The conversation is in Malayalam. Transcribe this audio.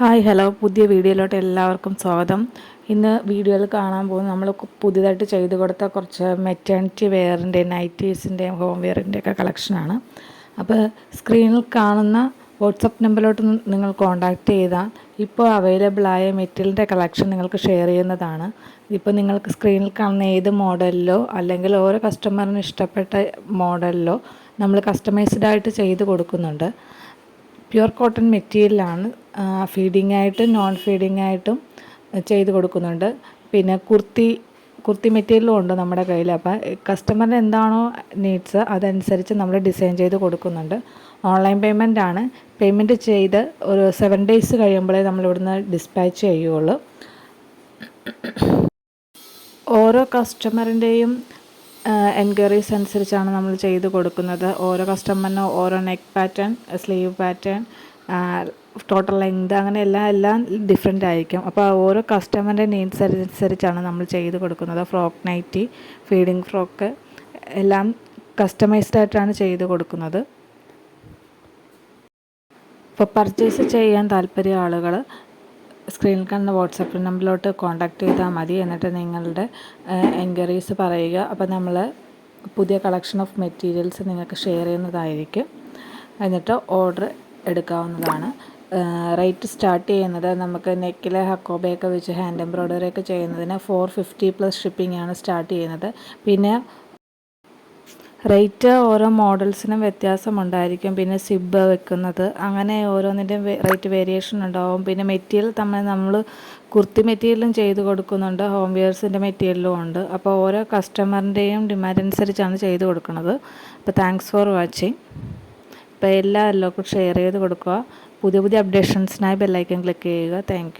Hi hello. പുതിയ വീഡിയോയിലോട്ട് എല്ലാവർക്കും സ്വാഗതം. ഇന്ന് വീഡിയോയിൽ കാണാൻ പോകുന്ന നമ്മൾ പുതിയതായിട്ട് ചെയ്തു കൊടുത്ത കുറച്ച് മെറ്റേണിറ്റി വെയറിന്റെ നൈറ്റീസിന്റെയും ഹോം വെയറിന്റെ ഒക്കെ കളക്ഷനാണ് അപ്പോൾ സ്ക്രീനിൽ കാണുന്ന വാട്സപ്പ് നമ്പറിലോട്ട് നിങ്ങൾ കോൺടാക്റ്റ് ചെയ്താൽ ഇപ്പോൾ അവൈലബിളായ മെറ്റീരിയലിന്റെ കളക്ഷൻ നിങ്ങൾക്ക് ഷെയർ ചെയ്യുന്നതാണ്. ഇപ്പോൾ നിങ്ങൾക്ക് സ്ക്രീനിൽ കാണുന്ന ഏത് മോഡലിലോ അല്ലെങ്കിൽ ഓരോ കസ്റ്റമറിന് ഇഷ്ടപ്പെട്ട മോഡലിലോ നമ്മൾ കസ്റ്റമൈസ്ഡ് ആയിട്ട് ചെയ്ത് കൊടുക്കുന്നുണ്ട്. പ്യുർ കോട്ടൺ മെറ്റീരിയലാണ് ഫീഡിംഗ് ആയിട്ടും നോൺ ഫീഡിംഗ് ആയിട്ടും ചെയ്ത് കൊടുക്കുന്നുണ്ട്. പിന്നെ കുർത്തി കുർത്തി മെറ്റീരിയലും ഉണ്ട് നമ്മുടെ കയ്യിൽ അപ്പം കസ്റ്റമറിന് എന്താണോ നീഡ്സ് അതനുസരിച്ച് നമ്മൾ ഡിസൈൻ ചെയ്ത് കൊടുക്കുന്നുണ്ട്. ഓൺലൈൻ പേയ്മെന്റ് ആണ്. പേയ്മെന്റ് ചെയ്ത് ഒരു സെവൻ ഡേയ്സ് കഴിയുമ്പോഴേ നമ്മൾ ഇവിടുന്ന് ഡിസ്പാച്ച് ചെയ്യുള്ളൂ. ഓരോ കസ്റ്റമറിന്റെയും എൻക്വയറീസ് അനുസരിച്ചാണ് നമ്മൾ ചെയ്ത് കൊടുക്കുന്നത്. ഓരോ കസ്റ്റമറിനും ഓരോ neck pattern sleeve pattern total length അങ്ങനെ എല്ലാം എല്ലാം ഡിഫറെന്റ് ആയിരിക്കും. അപ്പോൾ ഓരോ കസ്റ്റമറിന്റെ നീഡ്സ് അനുസരിച്ചാണ് നമ്മൾ ചെയ്ത് കൊടുക്കുന്നത്. ഫ്രോക്ക് നൈറ്റി ഫീഡിങ് ഫ്രോക്ക് എല്ലാം കസ്റ്റമൈസ്ഡ് ആയിട്ടാണ് ചെയ്ത് കൊടുക്കുന്നത്. ഇപ്പോൾ പർച്ചേസ് ചെയ്യാൻ താല്പര്യ ആളുകൾ സ്ക്രീനിൽ കാണുന്ന വാട്സപ്പ് നമ്പറിലോട്ട് കോൺടാക്റ്റ് ചെയ്താൽ മതി. എന്നിട്ട് നിങ്ങളുടെ എൻക്വയറീസ് പറയുക. അപ്പോൾ നമ്മൾ പുതിയ കളക്ഷൻ ഓഫ് മെറ്റീരിയൽസ് നിങ്ങൾക്ക് ഷെയർ ചെയ്യുന്നതായിരിക്കും. എന്നിട്ട് ഓർഡർ എടുക്കാവുന്നതാണ്. റേറ്റ് സ്റ്റാർട്ട് ചെയ്യുന്നത് നമുക്ക് നെക്കിൽ ഹക്കോബയൊക്കെ വെച്ച് ഹാൻഡ് എംബ്രോയ്ഡറി ഒക്കെ ചെയ്യുന്നതിന് ഫോർ ഫിഫ്റ്റി പ്ലസ് ഷിപ്പിംഗ് ആണ് സ്റ്റാർട്ട് ചെയ്യുന്നത്. പിന്നെ റേറ്റ് ഓരോ മോഡൽസിനും വ്യത്യാസമുണ്ടായിരിക്കും പിന്നെ സിബ് വെക്കുന്നത് അങ്ങനെ ഓരോന്നിന്റെയും റേറ്റ് വേരിയേഷൻ ഉണ്ടാവും. പിന്നെ മെറ്റീരിയൽ തമ്മിൽ നമ്മൾ കുർത്തി മെറ്റീരിയലും ചെയ്ത് കൊടുക്കുന്നുണ്ട്. ഹോം വെയർസിന്റെ മെറ്റീരിയലും ഉണ്ട്. അപ്പോൾ ഓരോ കസ്റ്റമറിന്റെയും ഡിമാൻഡ് അനുസരിച്ചാണ് ചെയ്ത് കൊടുക്കുന്നത്. അപ്പോൾ താങ്ക്സ് ഫോർ വാച്ചിങ്. അപ്പോൾ എല്ലാ എല്ലാവർക്കും ഷെയർ ചെയ്ത് കൊടുക്കുക. പുതിയ പുതിയ അപ്ഡേഷൻസിനായി ബെല്ലൈക്കൻ ക്ലിക്ക് ചെയ്യുക. താങ്ക്